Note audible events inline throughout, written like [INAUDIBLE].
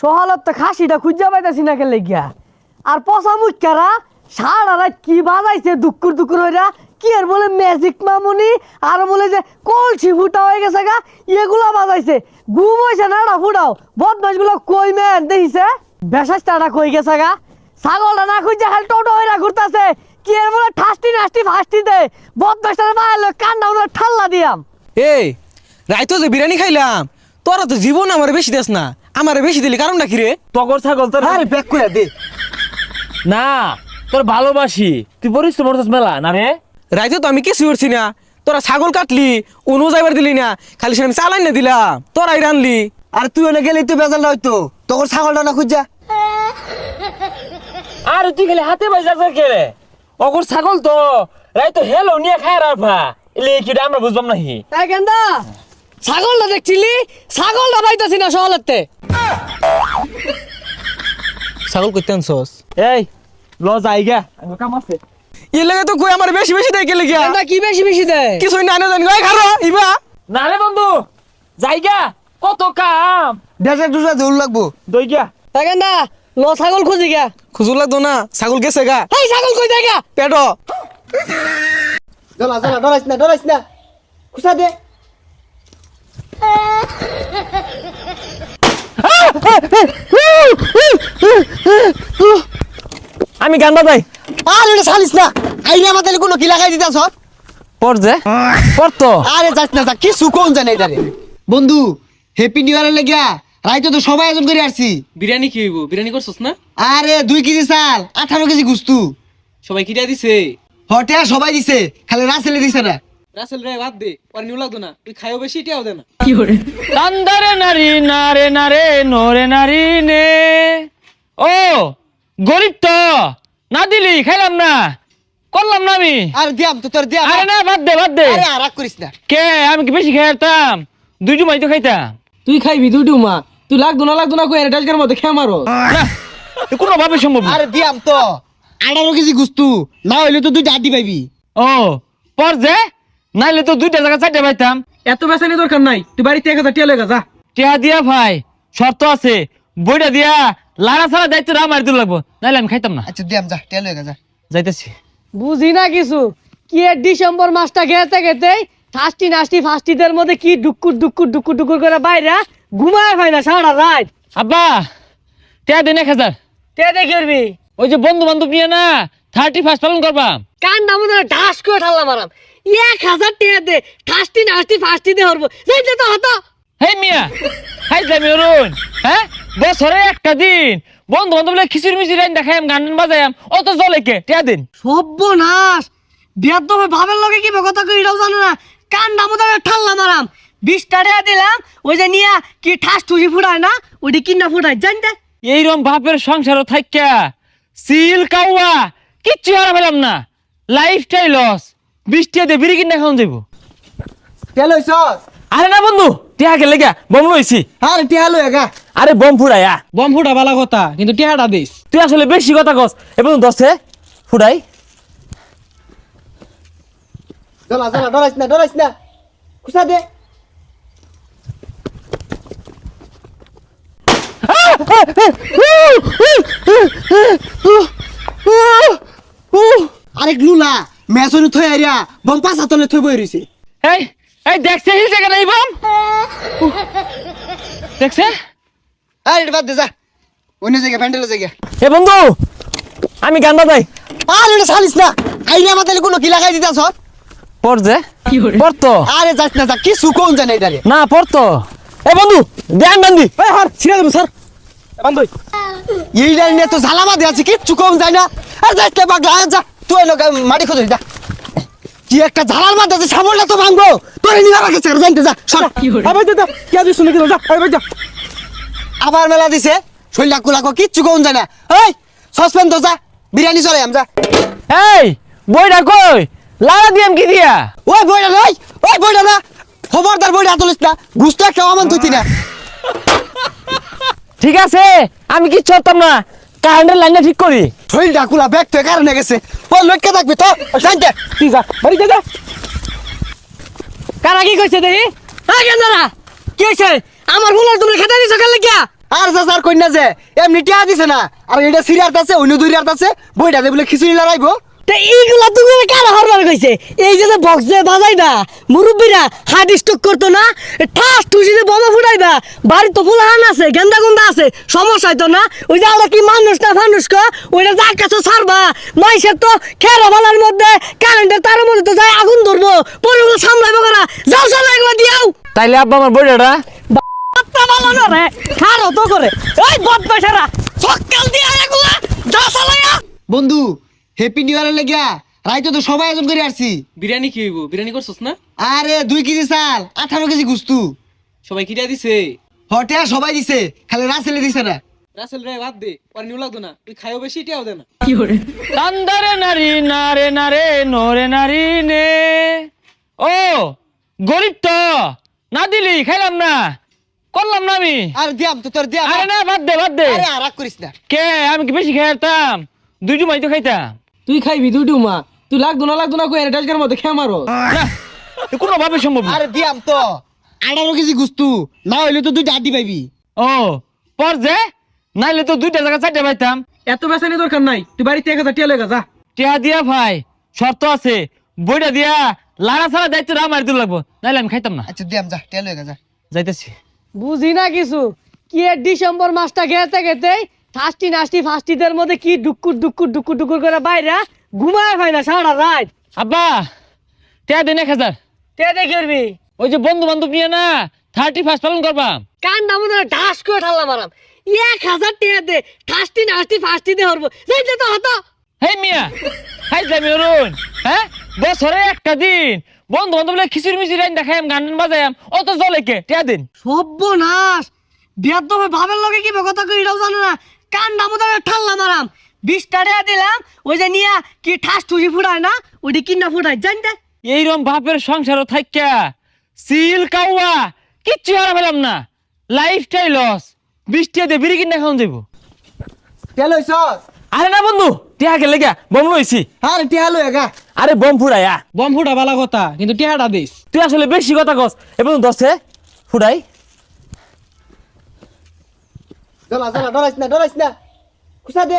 সহালত তো খাসিটা খুঁজা পাইতাছি না কেলে গিয়া। আর পচা মুখারা সারা রাত কি বাজাইছে দুকুর দুকুর হইরা, কি আর বলে ম্যাজিক মামুনি, আর বলে যে কলসি ফুটা হয়ে গেছে গা, এগুলা বাজাইছে। ঘুম হয়েছে না না ফুটাও বদমাসগুলো কই মেন দেখিছে? বেসাসটা কই গেছে গা? ছাগলটা না খুঁজে খালি টোটো হইরা ঘুরতাছে। কি আর বলে ঠাস্তি নাস্তি ফাস্তি দে। বদমাসটার মায়ের কান্না ঠাল্লা দিয়াম। এই, রাইতো যে বিরিয়ানি খাইলাম, তোরা তো জীবন আমার বেশি দেশ না। আমারে বেশি দিলি কারণটা কি রে? টগর ছাগল তোর আরে ব্যাক করে দে। না তোর ভালোবাসি। তুই পরিশ্রম করছিস মেলা না রে? রাইতো তো আমি কিছু করছি না। তোরা ছাগল কাটলি অনু যাইবার দিলি না। খালি সে আমি চালাই না দিলাম। তোরাই রানলি। আর তুই ওনে গেলেই তো বেজালটা হইতো তোর ছাগলটা না খুঁজা। আর তুই খালি হাতে বাইজা কে রে? অগর ছাগল তো রাই তো হেলো নিয়ে খায় রাফা এলে কি আমরা বুঝবাম নাহি? এই গেন্দা ছাগলটা দেখছিলি? ছাগলটা পাইতাছি না সহলেতে ছাগল করতে আনছস? এই ল যাইগা আমার কাম আছে। এর লাগে তো কই আমার বেশি বেশি দেয় গেলে গিয়া গেন্দা কি বেশি বেশি দেয়? কিছুই না না জানি। ওই খারো ইবা না রে বন্ধু যাইগা কত কাম। ডেসে ডুসে দৌড় লাগবো। দই গা। এই গেন্দা ল ছাগল খুঁজি গা। খুজুর লাগতো না ছাগল গেছে গা। এই ছাগল কই যায় গা? পেটো। জ্বলা জ্বলা ডরাইস না ডরাইস না। খুঁজা দে। আমি গান্ডা যাই আর এটা ছালিস না। আইনা মাতালে কোনো কি লাগাই দিতাছ? পর যে। পর তো। আরে যাস না যা কি সুকোন জানে এটারে? বন্ধু হ্যাপি নিউ ইয়ারের লাগিয়া রাইতো তো সবাই আয়োজন করে আসছি। বিরিয়ানি কি হইব? বিরিয়ানি করছস না? আরে দুই কেজি চাল আঠারো কেজি গুস্তু। সবাই কিটা দিছে? হটে সবাই দিছে খালি রাসেলে দিছে না। রাসেল রে বাদ দে আর নিউ লাগতো না তুই খাইও বেশি এটাও দে না। কান্দারে নারী নারে নারে নরে নারী নে। ও গরিব তো না দিলি খাইলাম না করলাম না আমি। আর দিয়াম তো তোর দিয়াম। আরে না বাদ দে বাদ দে। আরে আর রাগ করিস না। কে আমি কি বেশি খাইতাম দুইটু মাই তো খাইতাম। তুই খাইবি দুই ডুমা তুই লাগতো না লাগতো না কই এটা ডালকার মধ্যে খেয়ে মারো। কোনো ভাবে সম্ভব আরে দিয়াম তো আঠারো কেজি গুস্তু না হইলে তো দুইটা আড্ডি পাইবি। ও পর যে নাইলে তো দুইটা জায়গা চারটে পাইতাম। এত বেসানি দরকার নাই তুই বাড়িতে এক হাজার টিয়া লেগা যা। টিয়া দিয়া ভাই শর্ত আছে। বইটা দিয়া লাড়া ছাড়া দায়িত্ব আমার দিল লাগবো। নাইলে আমি খাইতাম না। আচ্ছা দিয়াম যা টেল হয়ে যা। যাইতেছি। বুঝি না কিছু? কি এর ডিসেম্বর মাসটা গেতে গেতে ঠাস্টি নাস্তি ফাস্টিদের মধ্যে কি ডুকুর ডুকুর ডুকুর ডুকুর করে বাইরে ঘুমায় হয় না সারা রাত। আব্বা টিয়া দিন এক হাজার। তে দেখবি ওই যে বন্ধু বান্ধব নিয়ে না থার্টি ফার্স্ট পালন করবা কান্না মধ্যে ঢাস করে ঠাল্লা মারাম। এক হাজার টাকা দে। ঠাস্টি নাস্তি ফাস্টি দে হরবো। যাইতে তো হতো। হে মিয়া হাই হ্যাঁ? বছরে একটা দিন। বন্ধু বান্ধব খিচুড়ি মিচুড়ি আইন গান বাজাইম অত জলে কে? টিয়া দিন। বিয়ার তো ভাবের লগে কি কথা কই এটাও জানো না। কান্না মধ্যে ঠাল্লা মারাম। বিশ টাকা দিলাম ওই যে নিয়া কি ঠাস ঠুসি ফুটায় না ওইটি কিনা ফুটায়। জানতে এইরকম বাপের সংসারও থাইকা সিল কাউয়া কিচ্ছু হারা পেলাম না। লাইফটাই লস বৃষ্টি দিয়ে বিড়ি কিনে খাওয়ান যাইব। টেল হইছস আরে না বন্ধু টিয়া গেলে গা বম লইছি। আরে টেল হয়ে গা। আরে বম ফুড়াইয়া। বম ফুটা বালা কথা কিন্তু টিয়াটা দিস। তুই আসলে বেশি কথা কস। এবং দশে ফুড়াই। জ্বলা জ্বলা ডরাইস না ডরাইস না। খুঁজা দে। আরে লুলা মেসনি থই আরিয়া বম পাঁচ হাতলে থই বই রইছে। এই এই দেখছে হিল জায়গা নাই বম? দেখছে? আরে এটা বাদ দে যা। অন্য জায়গা প্যান্ডেলে জায়গা এ বন্ধু আমি গান্ডা যাই আরে এটা ছালিস না। আইনা মাতালে কোনো কি লাগাই দিতাছ? পর যে। পড়তো আরে যাস না যা কি সুকোন জানে এটারে। না পড়তো এ বন্ধু ধ্যান বান্ধি এই হর ছিড়ে দেবো স্যার। বান্ধব এইটা নিয়ে তো ঝালামা দিয়ে আছে কিচ্ছু কম যায় না। আর যাইস না পাগলা যা। তুই মাটি খোঁজ যা কি একটা ঝালার মাথা আছে সাবলটা তো ভাঙবো তোর নিয়ে জানতে যা সর আবার কে দিস শুনে যা আবার যা আবার মেলা দিছে শৈলা কুলাকো কিচ্ছু কম যায় না এই সসপেন্ড তো যা বিরিয়ানি চলে আম যা এই বইটা কই? লাড়া দিয়াম কি দিয়া? ওই বইটা ওই বইটা না। খবরদার বইটা তুলিস না। খাওয়া মান তুই না। ঠিক আছে আমি কি করতাম না। কারেন্টের লাইনটা ঠিক করি। শৈলটা কুলা ব্যাগ তো কারণে গেছে। ওই লটকে থাকবি তো জানতে। তুই যা বাড়ি যা কারা কি কইছে দেখি? হ্যাঁ কেন কি হয়েছে আমার ফুলার তুমি খেতে দিছো কেন কিয়া আর যা স্যার কন্যা যে এমনি টিয়া দিছে না। আর এটা সিরিয়ার আছে অন্য দুই আছে বইটা যে বলে খিচুড়ি লড়াইবো। তা এইগুলা তুমি কারা হরবার কইছে? এই যে বক্স যে বাজাই না মুরব্বীরা হার্ট স্ট্রোক করতো না ঠাস ঠুসি যে বোমা ফুটাইবা বাড়ি তো ফুলাহান আছে গেন্দা গুন্দা আছে সমস্যা হইতো না। ওই যে আমরা কি মানুষ না মানুষ ক ওইটা যা কাছে ছাড়বা। মাইসের তো খেরা ভালার মধ্যে কারেন্টের তার মধ্যে তো যাই আগুন ধরবো পরে ওগুলো সামলাইবো করা? যাও সামলাই এগুলো দিয়াও। তাইলে আব্বা আমার বইটা বাপ্পা ভালো না রে খারো তো করে। ওই বদমাশেরা সকাল দিয়া এগুলা যা সালাইয়া বন্ধু হ্যাপি নিউ ইয়ারের লেগিয়া রাইতে তো সবাই আয়োজন করে আসছি। বিরিয়ানি কি হইব? বিরিয়ানি করছস না? আরে দুই কেজি চাল আঠারো কেজি গুস্তু। সবাই কিটা দিছে? হটে সবাই দিছে খালি রাসেলে দিছে না। রাসেল রে বাদ দে আর নিউ লাগতো না। তুই খাইও বেশি এটাও দে না। তান্দারে নারী নারে নারে নোরে নারী নে। ও গরিব তো না দিলি খাইলাম না। করলাম না আমি। আর দিয়াম তো তোর দিয়াম। আরে না বাদ দে বাদ দে। আরে রাগ করিস না। কে আমি কি বেশি খাইতাম? দুইটু মাই তো খাইতাম। তুই খাইবি দুই ডুমা। তুই লাগতো না লাগতো না কই এটা ডাজকার মধ্যে খেয়ে মারো। না কোনো ভাবে সম্ভব না। আরে দিয়াম তো। আঠারো কেজি গুস্তু। না হইলে তো দুইটা আড্ডি পাইবি। ও পর যে? নাইলে তো দুইটা জায়গা চারটে পাইতাম। এত বেসানি দরকার নাই। তুই বাড়িতে এক হাজার টিয়া লেগা যা। টিয়া দিয়া ভাই শর্ত আছে। বইটা দিয়া লাড়া ছাড়া দায়িত্ব আমার দিল লাগবো। নাইলে আমি খাইতাম না। আচ্ছা দিয়াম যা টেল হয়ে যা। যাইতেছি। বুঝি না কিছু। কি ডিসেম্বর মাসটা গেতে গেতে ফাস্টি নাস্টি ফাস্টিদের মধ্যে কি ডুকুর ডুকুর ডুকুর ডুকুর করে বাইরে ঘুমায় হয় না সারা রাত। আব্বা টিয়া দিন এক হাজার তে দেখবি ওই যে বন্ধু বান্ধব নিয়ে না থার্টি ফার্স্ট পালন করবা কান নাম ঢাস করে ঠাল্লা মারাম। এক হাজার টাকা দে ফাস্টি নাস্টি ফাস্টি দে হরবো যাইতে তো হতো। হে মিয়া হাই যাবি অরুণ হ্যাঁ? বছরে একটা দিন বন্ধু বান্ধব খিচুড়ি মিচুড়ি আইন দেখাম গান বাজাইম অত জলে কে? টিয়া দিন। সর্বনাশ! বিয়ার তো ভাবের লগে কি কথা কই এটাও জানো না। কান নাম ঠাল্লা মারাম। বিশ টাকা দিলাম ওই যে নিয়া কি ঠাস ঠুসি ফুটায় না ওইটি কিনা ফুটায় জানতে এইরকম বাপের সংসারও থাইকা সিল কাউয়া কিচ্ছু হারা পেলাম না। লাইফটাই লস বৃষ্টি দিয়ে বিড়ি কিনে খাওয়ান যাব টেল হইছ আরে না বন্ধু টিয়া গেলে গা বম লইছি। আরে টেল হয়ে গা। আরে বম ফুড়াইয়া বম ফুটা বালা কথা কিন্তু টিয়াটা দিস। তুই আসলে বেশি কথা কস। এবং দশে ফুড়াই। জ্বলা জ্বলা ডরাইস না ডরাইস না খুশা দে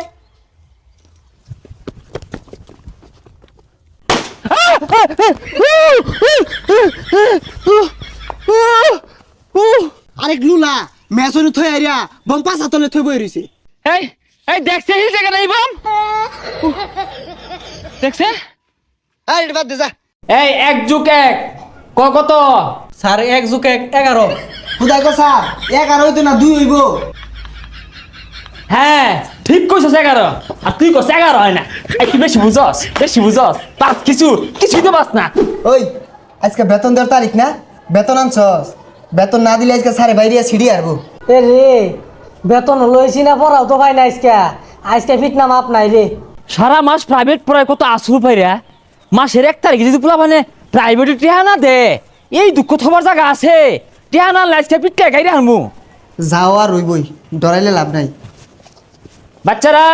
আরে গ্লুলা মেসনে থই আরিয়া বম পাঁচ হাতলে থই বই রইছে এই এই দেখছে হিল জায়গা নাই বম? দেখছে? আরে এটা বাদ দে যা। এই এক যুগ এক ক কত? স্যার এক যুগ এক এগারো। খুদাই কথা এগারো হইতো না দুই হইব। হ্যাঁ ঠিক কইছস এগারো। আর তুই কস এগারো হয় না। একটু বেশি বুঝস বেশি বুঝস। পাঁচ কিছু কিছুই তো পাস না। ওই আজকে বেতন দেওয়ার তারিখ না? বেতন আনছস? বেতন না দিলে আজকে সারে বাইরে সিঁড়ি আরবো এ রে বেতন লইছি না পড়াও তো ভাই না আজকে। আজকে ফিট নাম আপ নাই রে। সারা মাস প্রাইভেট পড়ায় কত আসুর পাইরা? মাসের এক তারিখে যদি পোলা মানে প্রাইভেটে টিহা না দে। এই দুঃখ থবার জায়গা আছে। টিহা না লাইসকে পিটকে গাইরে যাও আর রইবই ডরাইলে লাভ নাই। বাচ্চারা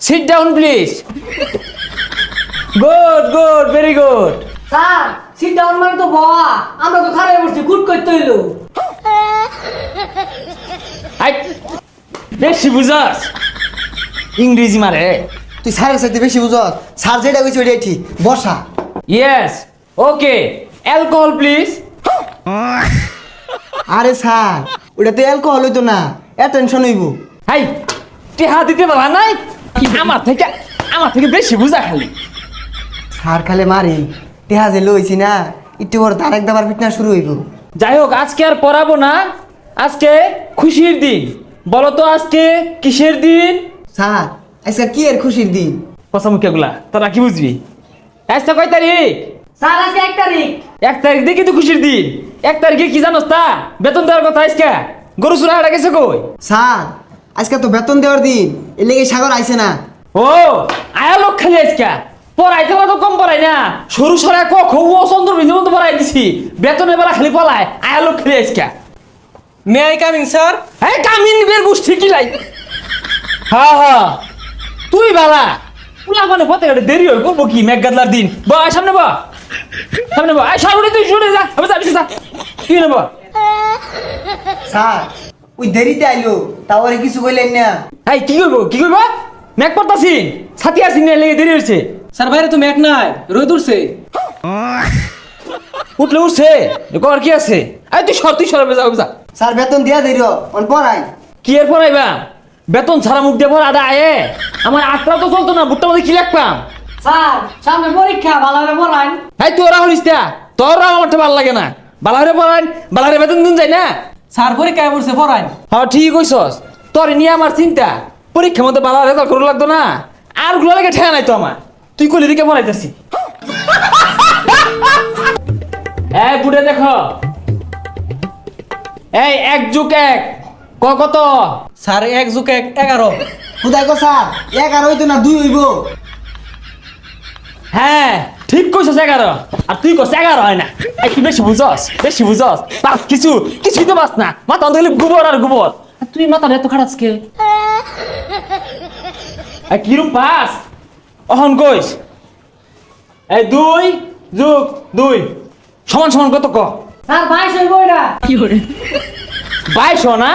sit down please good good very good sir sit down মানে তো বাবা আমরা তো খারাপ করছি গুড করতে হইল। আই বেশি বুঝাস। ইংরেজি মারে। তুই স্যারের সাথে বেশি বুঝাস। স্যার যেটা কইছে ওইটাই ঠিক। বসা। ইয়েস ওকে অ্যালকোহল প্লিজ আরে স্যার ওটা তো অ্যালকোহল হইতো না। অ্যাটেনশন হইব। হাই টিহা দিতে পারা নাই? আমার থেকে আমার থেকে বেশি বুঝা খালি। সার খালে মারি টেহা যে লইছি না একটু বড় তার এক দাবার ফিটনা শুরু হইব। যাই হোক আজকে আর পড়াবো না। আজকে খুশির দিন। বলো তো আজকে কিসের দিন? স্যার আজকে কি এর খুশির দিন? পচামুখে গুলা তোরা কি বুঝবি? আজকে কয় তারিখ? স্যার আজকে এক তারিখ। এক তারিখ দেখি তো খুশির দিন। এক তারিখে কি জানোস তা? বেতন দেওয়ার কথা আজকে। গরু চুরা হারা গেছে কই? স্যার আজকে তো বেতন দেওয়ার দিন এর লেগে সাগর আইছে না। ও আয়া লোক খালি আজকে। পড়াইতে তো কম পড়াই না। সরু সরাই ক খৌ ও চন্দ্র বিন্দু মতো পড়াই দিছি। বেতনের বেলা খালি পলায় আয়া লোক খালি আজকে। May I coming sir? এই কামিন বের গোষ্ঠী কি লাই? হা হা। তুই বালা পুলা মানে পথে ঘাটে দেরি হয় করব কি মেঘগাদলার দিন। বা সামনে বা। সামনে বা। আয় সামনে তুই শুনে যা আমি যাবি যা। তুই নেব স্যার ওই দেরিতে আইলো তাও আর কিছু কইলেন না। এই কি করব কি করব ম্যাক পড়তাছি। ছাতি আসি নিয়ে লেগে দেরি হচ্ছে স্যার বাইরে তো ম্যাক নাই রোদ উঠছে। উঠলে উঠছে কর কি আছে। এই তুই সর তুই সর যা যা স্যার বেতন দিয়া দেরি অন পড়াই। কি এর পড়াইবা বেতন ছাড়া মুখ দিয়ে পড়া আদা আয়ে। আমার আটটা তো চলতো না বুটটা মধ্যে কি লিখবাম স্যার সামনে পরীক্ষা ভালো করে পড়ান। এই তোরা হলিস তা। তোরা আমারটা ভালো লাগে না। বালারে পড়ান বালারে বেতন দিন যায় না। স্যার পরীক্ষায় পড়ছে পড়াই হ্যাঁ ঠিক কইছস। তোর নিয়ে আমার চিন্তা। পরীক্ষার মধ্যে বালা রেজাল্ট করে লাগতো না। আরগুলো লাগে ঠেয়া নাই তো আমার। তুই কলি দিকে পড়াইতেছি। [LAUGHS] এই বুড়ে দেখো। এই এক যুগ এক। ক কত? স্যার এক যুগ এক এগারো। খুদাই কো স্যার এগারো হইতো না দুই হইব। হ্যাঁ। ঠিক কইছস এগারো আর তুই কস এগারো হয় না। একটু বেশি বুঝস বেশি বুঝস। পাস কিছু কিছুই তো পাস না। মাথা অন্ধ গোবর আর গোবর। আর তুই মাথা এত খারাপ কে? কিরম পাস অহন কইস। এই দুই যুগ দুই। সমান সমান কত ক? স্যার বাইশ হইব এটা। বাইশ না?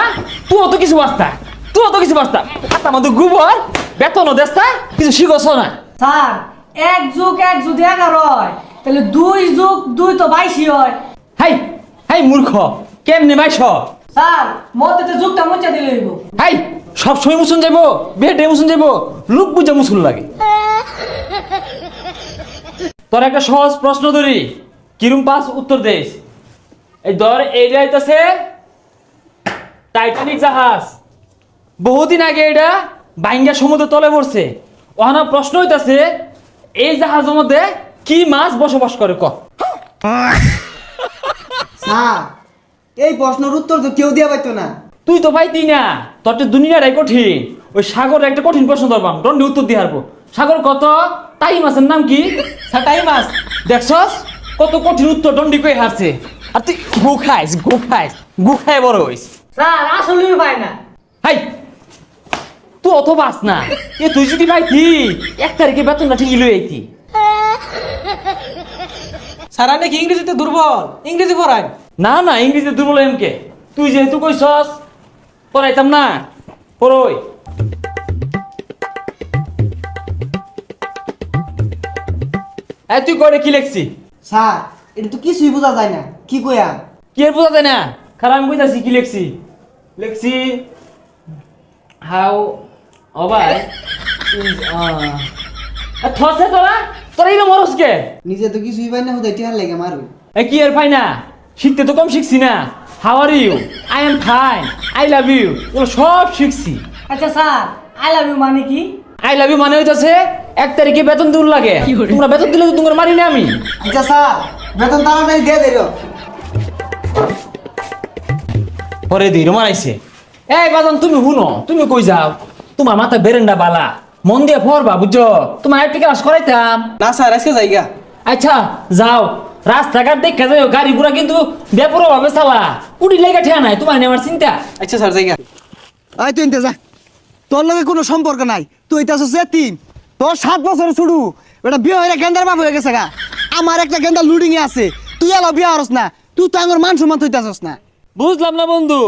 তুই তো কিছু বাস্তা তুই তো কিছু বাস্তা হাতা মধ্যে গোবর বেতনও দেস্তা কিছু শিখছ না। স্যার এক যুগ এক যদি এগারো হয়। তাহলে দুই যুগ দুই তো বাইশই হয়। হাই হাই মূর্খ কেমনে বাইশ? স্যার মতে তো যুগটা মুচা দিলে হইব। হাই সব সময় মুসুন যাব বেটে মুসুন যাব লোক বুঝে মুসুন লাগে। তোর একটা সহজ প্রশ্ন ধরি কিরম পাস উত্তর দেশ এই ধর এই যাইতেছে টাইটানিক জাহাজ। বহুদিন আগে এটা বাইঙ্গা সমুদ্র তলে পড়ছে। ওখানে প্রশ্ন হইতাছে এই জাহাজের মধ্যে কি মাছ বসবাস করে ক? স্যার এই প্রশ্নের উত্তর তো কেউ দিয়া পাইতো না। তুই তো পাইতি না। তোর তো দুনিয়াটাই কঠিন ওই সাগর একটা কঠিন প্রশ্ন ধরবাম। দণ্ডে উত্তর দিয়ে হারবো। সাগর কত? তাই মাছের নাম কি? স্যার টাইম মাস দেখছস? কত কঠিন উত্তর দণ্ডি কই হারছে। আর তুই গু খাইস গু খাইস গু খাই বড় হইস। স্যার আসলেই পাই না। হাই! তুই অত বাস না। এ তুই যদি পাইতি এক তারিখে বেতনটা ঠিকই লই আইতি। স্যার নাকি ইংরেজিতে দুর্বল? ইংরেজি পড়াই। না না ইংরেজিতে দুর্বল এমকে তুই যেহেতু কইছস পড়াইতাম না। পড়ই। এই তুই করে কি লেখছি? স্যার এটা তো কিছুই বোঝা যায় না। কি কইয়া? কি এর বোঝা যায় না? খারাপ আমি কইতাছি কি লেখছি? লেখছি হাউ অবাই থসে তোরা? তোরা এই মরস কে? নিজে তো কিছুই পাই না হুদাই টিহার লাগে মারু। এ কি না? শিখতে তো কম শিখছি না। How are you I am fine I love you ওগুলো সব শিখছি। আচ্ছা স্যার আই লাভ ইউ মানে কি? আই লাভ ইউ মানে হইতাছে এক তারিখে বেতন দিন লাগে। তোমরা বেতন দিলে তো তোমার মারি না আমি। আচ্ছা স্যার বেতন দিয়ে দেরো পরে দিই মারাইছে। এই বাদন তুমি শুনো তুমি কই যাও? তোমার মাথা বেরেন্ডা বালা। মন দিয়ে পড়বা বুঝছ? তোমার একটি ক্লাস করাইতাম। না স্যার আজকে জায়গা আচ্ছা যাও। রাস্তাঘাট দেখে যাই গাড়ি ঘোড়া কিন্তু বেপরো ভাবে চালা। উড়ি লেগে ঠিয়া নাই তোমার নেওয়ার চিন্তা? আচ্ছা স্যার জায়গা আয় তুই যা। তোর লগে কোনো সম্পর্ক নাই। তুই এটা হচ্ছে তিন তোর সাত বছরের ছুড়ু এটা বিয়ে হয়ে গেন্দার বাপ হয়ে গেছে গা। আমার একটা গেন্দা লুডিং এ আছে। তুই এলো বিয়ে হরস না। তুই তো আমার মান সম্মান হইতাছস না। বুঝলাম না বন্ধু।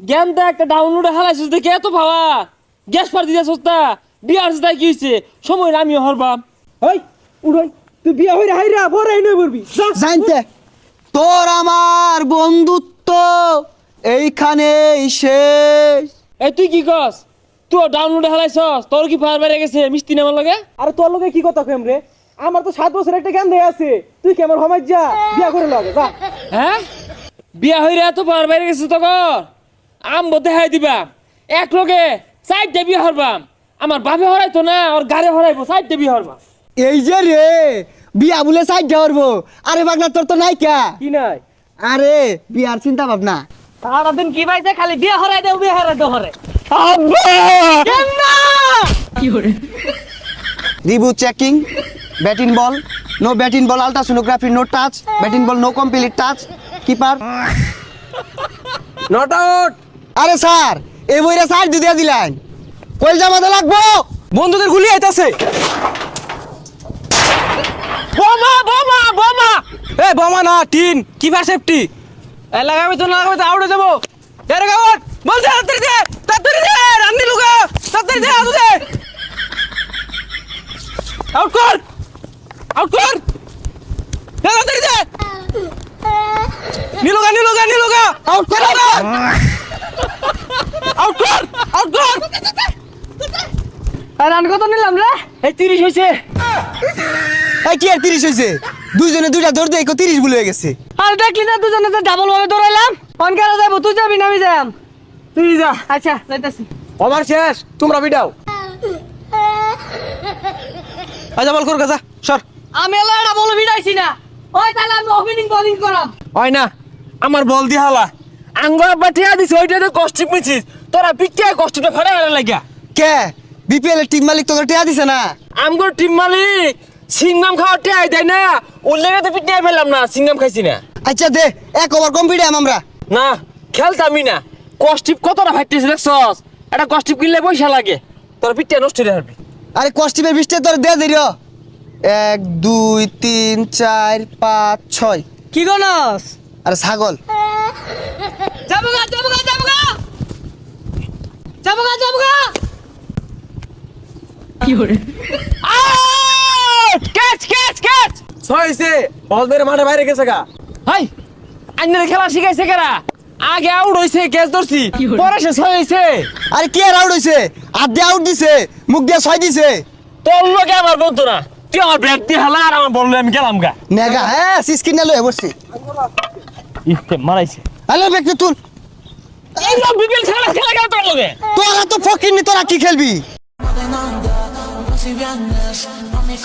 জ্ঞান দা একটা ডাউনলোডে হালাইছিস দেখে এত ভাবা। গ্যাস পার দিতে সস্তা বিয়ার সস্তা কি হয়েছে? সময় আমিও হরবাম। ওই উড়াই তুই বিয়া হইরা হাইরা বড় আইন বলবি। জানতে তোর আমার বন্ধুত্ব এইখানেই শেষ। এই তুই কি কস? তুই ডাউনলোডে হালাইছস তোর কি ফায়ার বেড়ে গেছে? মিষ্টি নামার লাগে? আরে তোর লগে কি কথা কইম রে? আমার তো সাত বছর একটা জ্ঞান দেয়া আছে। তুই কি আমার হমাই যা বিয়া করে লাগে যা। হ্যাঁ? বিয়া হইরে এত পার বাইরে গেছে তখন আম্ব দেখাই দিবা। এক লগে সাইড বিয়া হরবাম। আমার বাপে হরাইতো না ওর গাড়ি হরাইবো সাইড বিয়া হরবাম। এই যে রে বিয়া বলে সাইড যাওয়ারবো আরে বাগনা তোর তো নাই কা? কি নাই? আরে বিয়ার চিন্তা ভাবনা। সারাদিন কি পাইছে খালি বিয়ে হরাই দেও বিয়ে হরাই দেও হরে। কি হরে? রিবু checking batting ball no batting ball ultrasonography no touch batting ball no complete touch keeper. Not out! আরে স্যার এই বইরা স্যার দিয়ে দিলেন কই জামাতে লাগবো? বন্ধুদের গুলি আইতাছে। বোমা বোমা বোমা। এ বোমা না টিন। কিপার সেফটি এ লাগাবি তো না লাগাবি তো আউটে যাব। এ রে গাওয়াট বল দে তাড়াতাড়ি দে তাড়াতাড়ি দে রান্নি লুকা তাড়াতাড়ি দে আদু দে। আউট কর। আউট কর। দে, তাড়াতাড়ি দে। নিলুগা নিলুগা নিলুগা আউট কর। আউট কর আউট কর। আর রান কত নিলাম রে? এই তিরিশ হয়েছে এই কি আর তিরিশ হয়েছে দুইজনে দুইটা দৌড় দিয়ে তিরিশ ভুল হয়ে গেছে। আর দেখলি না দুজনে যে ডাবল ভাবে দৌড়াইলাম? অনকারা যাব তুই যাবি না আমি যাম তুই যা। আচ্ছা যাইতাছি। ওভার শেষ তোমরা বিডাও আচ্ছা বল কর গাজা সর। আমি এলো বলে ভিড়াইছি না। ওই তাহলে আমি ওপেনিং বোলিং করাম। হয় না আমার বল দি হালা। কষ্ট মিছিস তোরা পিটিয়া কষ্টটা ফাড়া হারা লাগিয়া। কে? বিপিএল এর টিম মালিক তোকে টিয়া দিছে না? আমগর টিম মালিক সিংনাম খাওয়া দেয় না। ওর তো পিটিয়া ফেললাম না খাইছি না। আচ্ছা দে এক ওভার কম্পিটাম আমরা। না খেলতামই না। কষ্টিপ কতটা দেখছস? এটা কষ্টিপ কিনলে পয়সা লাগে। তোর পিটিয়া নষ্ট হয়ে যাবে। আরে কস্টিপের বৃষ্টি তোর দে দিল এক দুই তিন চার পাঁচ ছয়। কি গনস আরে ছাগল। যাব গা যাব গা যাব গা যাব গা যাব গা ক্যাচ ক্যাচ! ক্যাচ ছয়ছে বল মেরে মাঠে বাইরে গেছে গা। হাই! আন্নের খেলা শিখাইছে কেরা? আগে আউট হইছে ক্যাচ ধরছি পরে সে ছয় হইছে। আরে কে আর আউট হইছে? দিয়ে আউট দিছে মুখ দিয়ে ছয় দিছে। তোর লোকে আমার বন্ধু না। তুই আমার ব্যাট দিয়ে হালা আর আমার বললে আমি গেলাম গা। নেগা হ্যাঁ সিস্কিন না লয়ে বসছি। ইতে মারাইছে। হ্যালো ব্যক্তি তুল এই লোক বিপিএল খেলা খেলা গেল তোর লগে? তোরা তো ফকির নি তোরা কি খেলবি? কি vienes a mi